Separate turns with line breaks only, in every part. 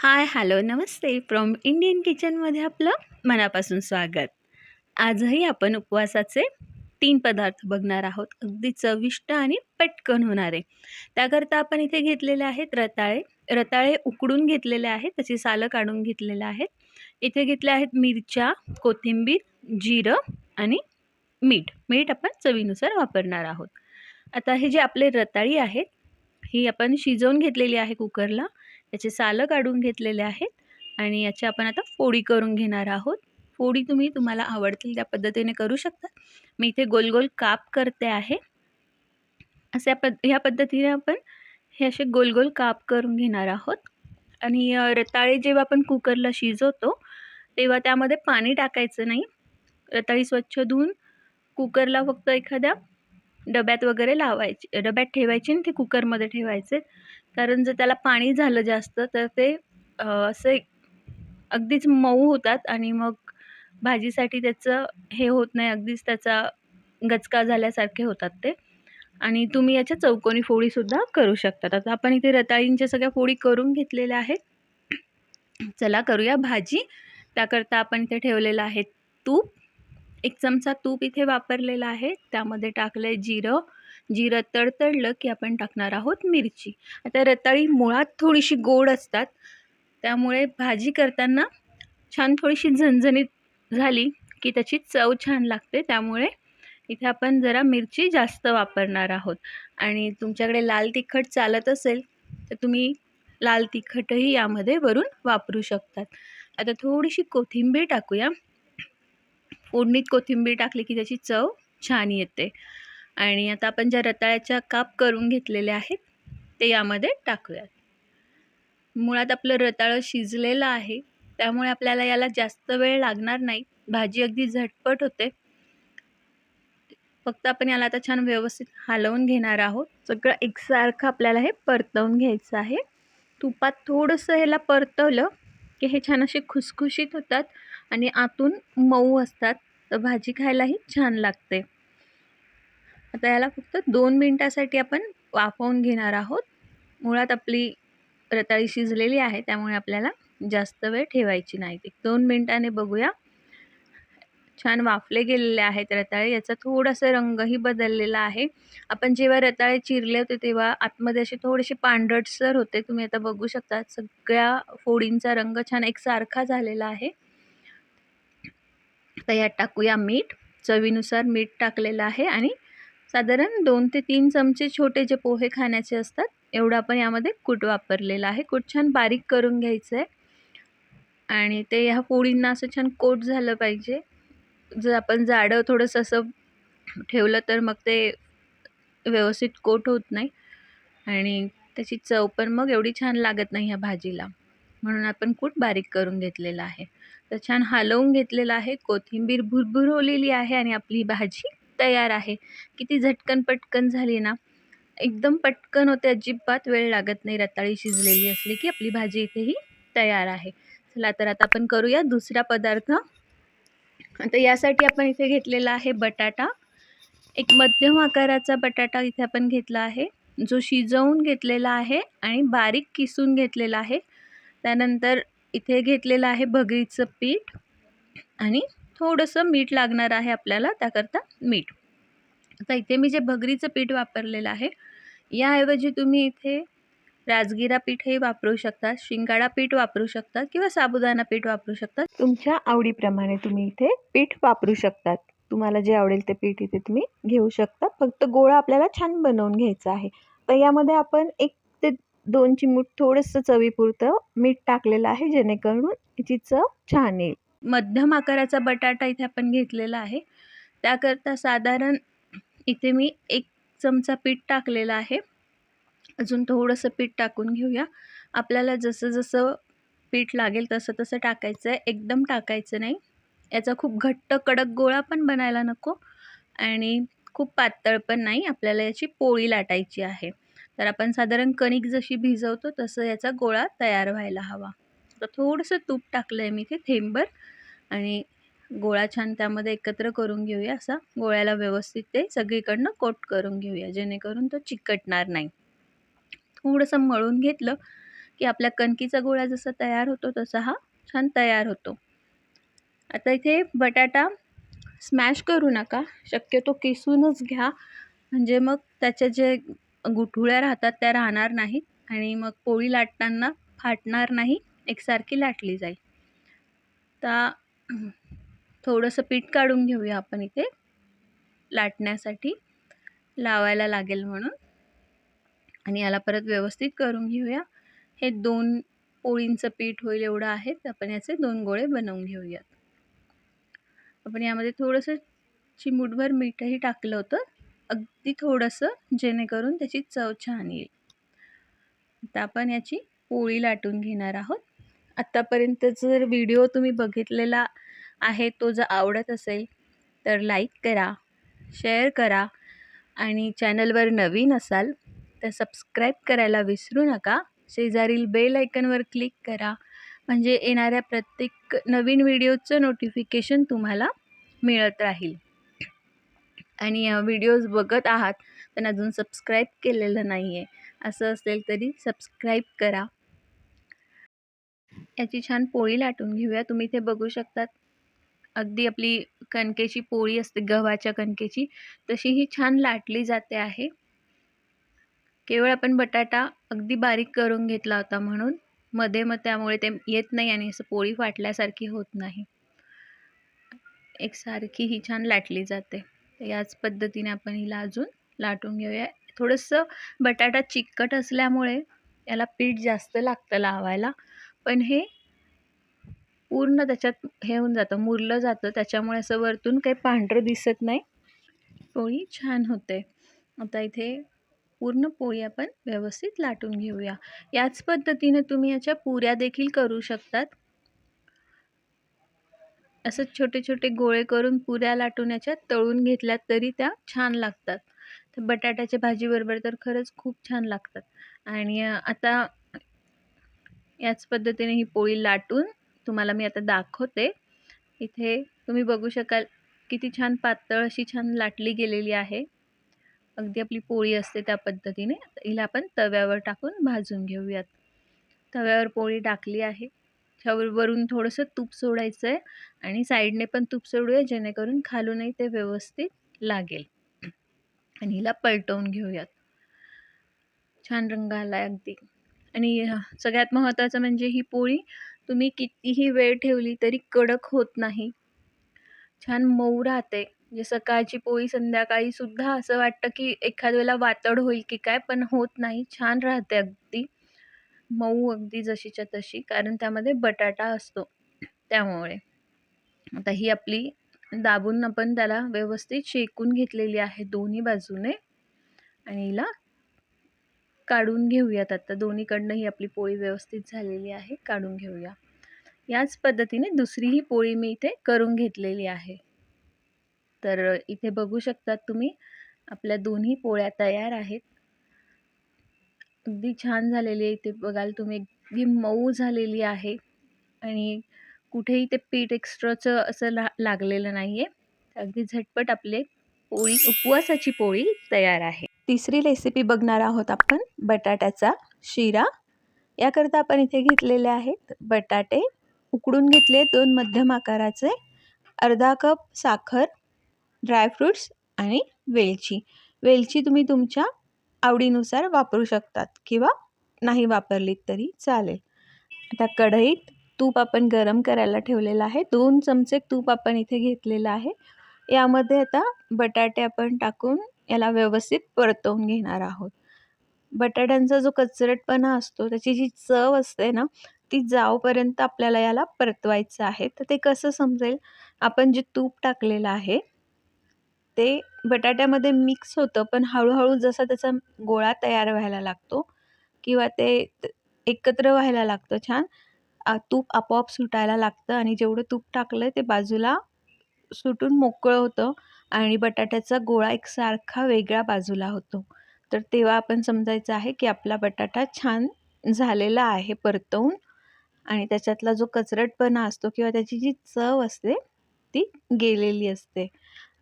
हाय hello नमस्ते. From Indian किचनमध्ये आपलं मनापासून स्वागत. आजही आपण उपवासाचे तीन पदार्थ बघणार आहोत. अगदी चविष्ट आणि पटकन होणारे. त्याकरता आपण इथे घेतलेले आहेत रताळे. रताळे उकडून घेतलेले आहेत त्याची सालं काढून घेतलेले आहेत. इथे घेतले आहेत मिरच्या कोथिंबीर जिरं आणि मीठ. मीठ आपण चवीनुसार वापरणार आहोत. आता हे जे आपले रताळी आहेत ही आपण शिजवून घेतलेली आहे कुकरला. याचे सालं काढून घेतलेले आहेत आणि याची आपण आता फोडी करून घेणार आहोत. फोडी तुम्ही तुम्हाला आवडतील त्या पद्धतीने करू शकता. मी इथे गोल गोल काप करते आहे. अशा पद ह्या पद्धतीने आपण हे असे गोल गोल काप करून घेणार आहोत. आणि रताळे जेव्हा आपण कुकरला शिजवतो तेव्हा त्यामध्ये पाणी टाकायचं नाही. रताळी स्वच्छ धुवून कुकरला फक्त एखाद्या डब्यात वगैरे लावायची डब्यात ठेवायची आणि ते कुकरमध्ये ठेवायचे. कारण जर त्याला पाणी झालं जास्त तर ते असे अगदीच मऊ होतात आणि मग भाजीसाठी त्याचं हे होत नाही अगदीच त्याचा गचका झाल्यासारखे होतात ते. आणि तुम्ही याच्या चौकोनी फोडीसुद्धा करू शकतात. आता आपण इथे रताळींच्या सगळ्या फोडी करून घेतलेल्या आहेत. चला करूया भाजी. त्याकरता आपण इथे ठेवलेलं आहे तूप. एक चमचा तूप इथे वापरलेला आहे. त्यामध्ये टाकलं आहे जिरं. जिरं तडतडलं की आपण टाकणार आहोत मिरची. आता रताळी मुळात थोडीशी गोड असतात. त्यामुळे भाजी करताना छान थोडीशी झणझणीत झाली की त्याची चव छान लागते. त्यामुळे इथे आपण जरा मिरची जास्त वापरणार आहोत. आणि तुमच्याकडे लाल तिखट चालत असेल तर तुम्ही लाल तिखटही यामध्ये वरून वापरू शकतात. आता थोडीशी कोथिंबीर टाकूया. फोडणीत कोथिंबीर टाकली की त्याची चव छान येते. आणि आता आपण ज्या रताळ्याच्या काप करून घेतलेले आहेत ते यामध्ये टाकूयात. मुळात आपलं रताळं शिजलेलं आहे त्यामुळे आपल्याला याला जास्त वेळ लागणार नाही. भाजी अगदी झटपट होते. फक्त आपण याला आता छान व्यवस्थित हलवून घेणार आहोत. सगळं एकसारखं आपल्याला हे परतवून घ्यायचं आहे. तुपात थोडंसं ह्याला परतवलं की हे छान असे खुसखुशीत होतात आणि आतून मऊ असतात. तर भाजी खायलाही छान लागते. आता याला फक्त दोन मिनटासाठी आपण वाफवून घेणार आहोत. मुळात आपली रताळी शिजलेली आहे त्यामुळे आपल्याला जास्त वेळ ठेवायची नाही. एक दोन मिनटाने बघूया. छान वाफले गेलेले आहेत रताळे. याचा थोडासा रंगही बदललेला आहे. आपण जेव्हा रताळे चिरले होते तेव्हा आतमध्ये असे थोडेसे पांढरटसर होते. तुम्ही आता बघू शकता सगळ्या फोडींचा रंग छान एकसारखा झालेला आहे. तर यात टाकूया मीठ. चवीनुसार मीठ टाकलेलं आहे आणि साधारण दोन ते तीन चमचे छोटे जे पोहे खाण्याचे असतात एवढं आपण यामध्ये कूट वापरलेलं आहे. कूट छान बारीक करून घ्यायचं आहे आणि ते ह्या पोळींना असं छान कोट झालं पाहिजे. जर आपण जाडं थोडंसं असं ठेवलं तर मग ते व्यवस्थित कोट होत नाही. आणि त्याची चव पण मग एवढी छान लागत नाही ह्या भाजीला. म्हणून आपण कूट बारीक करून घेतलेला आहे. तर छान हलवून घेतलेलं आहे. कोथिंबीर भुरभुरवलेली आहे आणि आपली भाजी तयार आहे. किती झटकन पटकन झाली ना एकदम पटकन होते अजिबात वेळ लागत नाही रताळी शिजलेली असली की आपली भाजी इथेही तयार आहे. चला तर आता आपण करूया दुसरा पदार्थ. आता यासाठी आपण इथे घेतलेला आहे बटाटा. एक मध्यम आकाराचा बटाटा इथे आपण घेतला आहे जो शिजवून घेतलेला आहे आणि बारीक किसून घेतलेला आहे. त्यानंतर इथे घेतलेलं आहे भगरीचं पीठ आणि थोडंसं मीठ लागणार आहे आपल्याला त्याकरता मीठ. आता इथे मी जे भगरीचं पीठ वापरलेलं आहे याऐवजी तुम्ही इथे राजगिरा पीठही वापरू शकता शिंगाडा पीठ वापरू शकता किंवा साबुदाणा पीठ वापरू शकता. तुमच्या आवडीप्रमाणे तुम्ही इथे पीठ वापरू शकतात. तुम्हाला जे आवडेल ते पीठ इथे तुम्ही घेऊ शकता. फक्त गोळा आपल्याला छान बनवून घ्यायचा आहे. तर यामध्ये आपण एक ते दोन चिमूट थोडंसं चवीपुरतं मीठ टाकलेलं आहे जेणेकरून याची चव छान येईल. मध्यम आकाराचा बटाटा इथे आपण घेतलेला आहे. त्याकरता साधारण इथे मी एक चमचा पीठ टाकलेला आहे. अजून थोडंसं पीठ टाकून घेऊया. आपल्याला जसं जसं पीठ लागेल तसं तसं टाकायचं आहे एकदम टाकायचं नाही. याचा खूप घट्ट कडक गोळा पण बनायला नको आणि खूप पातळ पण नाही. आपल्याला याची पोळी लाटायची आहे. तर आपण साधारण कणिक जशी भिजवतो तसं याचा गोळा तयार व्हायला हवा. आता थोडंसं तूप टाकलं आहे मी ते थेंबर आणि गोळा छान त्यामध्ये एकत्र करून घेऊया असा. गोळ्याला व्यवस्थित ते सगळीकडनं कोट करून घेऊया जेणेकरून तो चिकटणार नाही. थोडंसं मळून घेतलं की आपल्या कणकीचा गोळा जसा तयार होतो तसा हा छान तयार होतो. आता इथे बटाटा स्मॅश करू नका. शक्यतो किसूनच घ्या. म्हणजे मग त्याच्या जे गुठुळ्या राहतात त्या राहणार नाहीत आणि मग पोळी लाटताना फाटणार नाही. एकसारखी लाटली जाईल. तर थोडंसं पीठ काढून घेऊया आपण इथे. लाटण्यासाठी लावायला लागेल म्हणून. आणि याला परत व्यवस्थित करून घेऊया. हे दोन पोळींचं पीठ होईल एवढं आहे तर आपण याचे दोन गोळे बनवून घेऊयात. आपण यामध्ये थोडंसं चिमूटभर मीठही टाकलं होतं. अगदी थोडंसं जेणेकरून त्याची चव छान येईल. आता आपण याची पोळी लाटून घेणार आहोत. आत्तापर्यंत जर व्हिडिओ तुम्ही बघितलेला आहे तो जर आवडत असेल तर लाईक करा शेअर करा आणि चॅनलवर नवीन असाल तर सबस्क्राईब करायला विसरू नका. शेजारील बेल आयकनवर क्लिक करा. म्हणजे येणाऱ्या प्रत्येक नवीन व्हिडिओचं नोटिफिकेशन तुम्हाला मिळत राहील. आणि व्हिडिओज बघत आहात पण अजून सबस्क्राईब केलेलं नाही आहे असं असेल तरी सबस्क्राईब करा. याची छान पोळी लाटून घेऊया. तुम्ही इथे बघू शकतात. अगदी आपली कणकेची पोळी असते गव्हाच्या कणकेची. तशी ही छान लाटली जाते आहे. केवळ आपण बटाटा अगदी बारीक करून घेतला होता म्हणून. मध्ये मग त्यामुळे ते येत नाही आणि असं पोळी फाटल्यासारखी होत नाही. एकसारखी ही छान लाटली जाते. याच पद्धतीने आपण हिला अजून लाटून घेऊया. थोडंसं बटाटा चिकट असल्यामुळे याला पीठ जास्त लागतं लावायला. पण हे पूर्ण त्याच्यात हे होऊन जातं मुरलं जातं. त्याच्यामुळे असं वरतून काही पांढरं दिसत नाही. पोळी छान होते. आता इथे पूर्ण पोळी आपण व्यवस्थित लाटून घेऊया. याच पद्धतीने तुम्ही याच्या पुऱ्या देखील करू शकतात. असं छोटे छोटे गोळे करून पुऱ्या लाटून याच्यात तळून घेतल्यात तरी त्या छान लागतात. तर बटाट्याच्या भाजीबरोबर तर खरंच खूप छान लागतात. आणि आता याच पद्धतीने ही पोळी लाटून तुम्हाला मी आता दाखवते. इथे तुम्ही बघू शकाल किती छान पातळ अशी छान लाटली गेलेली आहे. अगदी आपली पोळी असते त्या पद्धतीने. हिला आपण तव्यावर टाकून भाजून घेऊयात. तव्यावर पोळी टाकली आहे. त्यावर वरून थोडंसं तूप सोडायचं आहे आणि साईडने पण तूप सोडूया जेणेकरून खालूनही ते व्यवस्थित लागेल. आणि हिला पलटवून घेऊयात. छान रंग आला आहे अगदी. आणि सगळ्यात महत्त्वाचं म्हणजे ही पोळी तुम्ही कितीही वेळ ठेवली तरी कडक होत नाही. छान मऊ राहते. म्हणजे सकाळची पोळी संध्याकाळी सुद्धा असं वाटतं की एखाद वेळेला वातड होईल की काय पण होत नाही. छान राहते अगदी. मऊ अगदी जशीच्या तशी कारण त्यामध्ये बटाटा असतो त्यामुळे. आता ही आपली दाबून आपण त्याला व्यवस्थित शेकून घेतलेली आहे दोन्ही बाजूने. आणि हिला काढून घेऊयात. आता दोन्हीकडनं ही आपली पोळी व्यवस्थित झालेली आहे काढून घेऊया. याच पद्धतीने दुसरीही पोळी मी इथे करून घेतलेली आहे. तर इथे बघू शकतात तुम्ही आपल्या दोन्ही पोळ्या तयार आहेत. अगदी छान झालेली आहे इथे बघाल तुम्ही अगदी मऊ झालेली आहे. आणि कुठेही ते पीठ एक्स्ट्राचं असं ला लागलेलं नाही आहे अगदी झटपट आपले पोळी उपवासाची पोळी तयार आहे. तिसरी रेसिपी बघणार आहोत आपण बटाट्याचा शिरा. याकरता आपण इथे घेतलेले आहेत बटाटे. उकडून घेतले दोन मध्यम आकाराचे. अर्धा कप साखर ड्रायफ्रूट्स आणि वेलची. वेलची तुम्ही तुमच्या आवडीनुसार वापरू शकतात किंवा नाही वापरलीत तरी चालेल. आता कढईत तूप आपण गरम करायला ठेवलेलं आहे. दोन चमचे तूप आपण इथे घेतलेलं आहे. यामध्ये आता बटाटे आपण टाकून याला व्यवस्थित परतवून घेणार आहोत. बटाट्यांचा जो कचरटपणा असतो त्याची जी चव असते ना ती जावपर्यंत आपल्याला याला परतवायचं आहे. तर ते कसं समजेल? आपण जे तूप टाकलेलं आहे ते बटाट्यामध्ये मिक्स होतं पण हळूहळू जसा त्याचा गोळा तयार व्हायला लागतो किंवा ते एकत्र व्हायला लागतं छान तूप आपोआप सुटायला लागतं आणि जेवढं तूप टाकलं आहे ते बाजूला सुटून मोकळं होतं आणि बटाट्याचा गोळा एकसारखा वेगळा बाजूला होतो. तर तेव्हा आपण समजायचं आहे की आपला बटाटा छान झालेला आहे परतवून आणि त्याच्यातला जो कचरटपणा असतो किंवा त्याची जी चव असते ती गेलेली असते.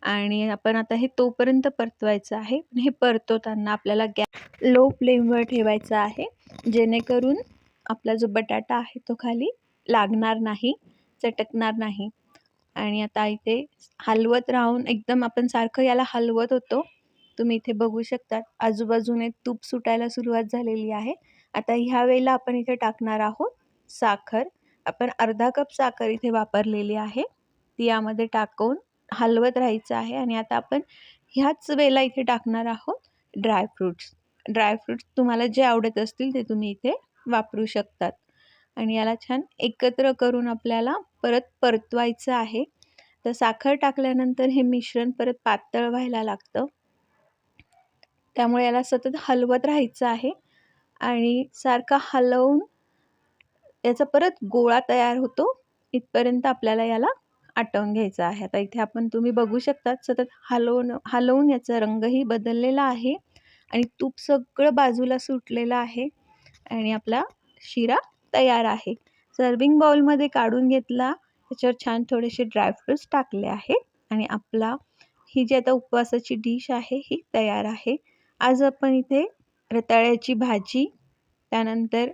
आणि आपण आता हे तोपर्यंत परतवायचं आहे. हे परतवताना आपल्याला गॅस लो फ्लेमवर ठेवायचा आहे. जेणेकरून आपला जो बटाटा आहे तो खाली लागणार नाही चटकणार नाही. आणि आता इथे हलवत राहून एकदम आपण सारखं याला हलवत होतो. तुम्ही इथे बघू शकतात. आजूबाजूने तूप सुटायला सुरुवात झालेली आहे. आता ह्या वेळेला आपण इथे टाकणार आहोत साखर. आपण अर्धा कप साखर इथे वापरलेली आहे. ती यामध्ये टाकून हलवत राहायचं आहे आणि आता आपण ह्याच वेळेला इथे टाकणार आहोत ड्रायफ्रूट्स ड्रायफ्रूट्स तुम्हाला जे आवडत असतील ते तुम्ही इथे वापरू शकतात. आणि याला छान एकत्र करून आपल्याला परत परतवायचं आहे. तर साखर टाकल्यानंतर हे मिश्रण परत पातळ व्हायला लागतं. त्यामुळे याला सतत हलवत राहायचं आहे. आणि सारखा हलवून याचा परत गोळा तयार होतो. इथपर्यंत आपल्याला याला आटवून घ्यायचं आहे. आता इथे आपण तुम्ही बघू शकतात सतत हलवून हलवून याचा रंगही बदललेला आहे. आणि तूप सगळं बाजूला सुटलेलं आहे. आणि आपला शिरा तयार आहे. सर्विंग बाउलमध्ये काढून घेतला. त्याच्यावर छान थोडेसे ड्रायफ्रूट्स टाकले आहे. आणि आपला ही जी आता उपवासाची डिश आहे ही तयार आहे. आज आपण इथे रताळ्याची भाजी त्यानंतर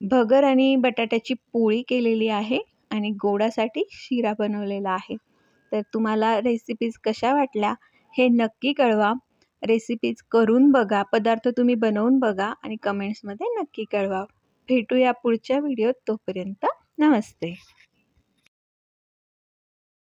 भगर आणि बटाट्याची पोळी केलेली आहे आणि गोडासाठी शिरा बनवलेला आहे. तर तुम्हाला रेसिपीज कशा वाटल्या हे नक्की कळवा. रेसिपीज करून बघा पदार्थ तुम्ही बनवून बघा आणि कमेंट्समध्ये नक्की कळवा. भेटूया पुढच्या व्हिडिओत. तोपर्यंत नमस्ते.